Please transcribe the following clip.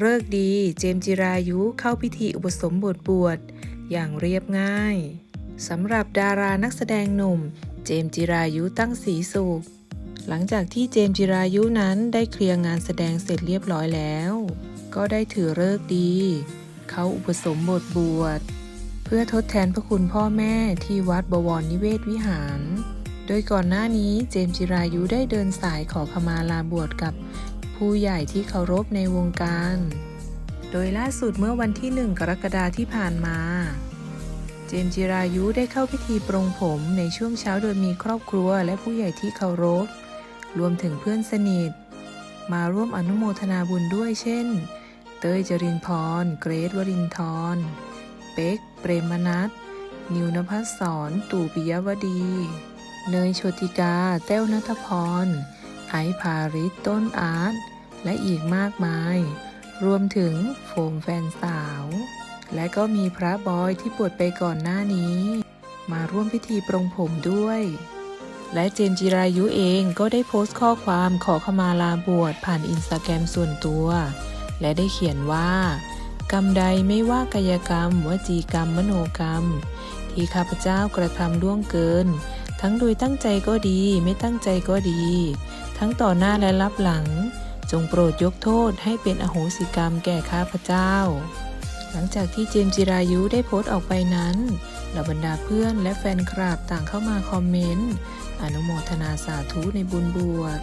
เลิกดีเจมจิรายุเข้าพิธีอุปสมบทบวชอย่างเรียบง่ายสำหรับดารานักแสดงหนุ่ม เจมจิรายุตั้งสีสุข หลังจากที่เจมจิรายุนั้นได้เคลียร์งานแสดงเสร็จเรียบร้อยแล้ว ก็ได้ถือเลิกดี เขาอุปสมบทบวชเพื่อทดแทนพระคุณพ่อแม่ที่วัดบวรนิเวศวิหาร โดยก่อนหน้านี้เจมจิรายุได้เดินสายขอขมาลาบวชกับ ผู้ใหญ่ที่เคารพในวงการ โดยล่าสุดเมื่อวันที่ 1 กรกฎาที่ผ่านมา เจมจิรายุได้เข้าพิธีปรงผมในช่วงเช้าโดยมีครอบครัวและผู้ใหญ่ที่เคารพ รวมถึงเพื่อนสนิท มาร่วมอนุโมทนาบุญด้วยเช่น เต้ยจรินพร เกรทวรินทร เป๊ก เปรมนัทนิวนภัสสรตู่ปิยวดี เนยโชติกา แต้วนัทพร ไอซ์พาริสต้นอาร์ต และอีกมากมาย รวมถึงโฟมแฟนสาว และก็มีพระบอยที่บวชไปก่อนหน้านี้ มาร่วมพิธีปรงผมด้วย และเจมจิรายุเองก็ได้โพสต์ข้อความขอขมาลาบวชผ่านอินสตาแกรมส่วนตัว และได้เขียนว่า กรรมใดไม่ว่ากายกรรม วจีกรรมมโนกรรม ที่ข้าพเจ้ากระทำล่วงเกิน ทั้งโดยตั้งใจก็ดีไม่ตั้งใจก็ดี ทั้งต่อหน้าและรับหลัง จงโปรดยกโทษให้เป็นอโหสิกรรมแก่ข้าพเจ้า หลังจากที่เจมจิรายุได้โพสต์ออกไปนั้นเหล่าบรรดาเพื่อนและแฟนคลับต่างเข้ามาคอมเมนต์ อนุโมทนาสาธุในบุญบวช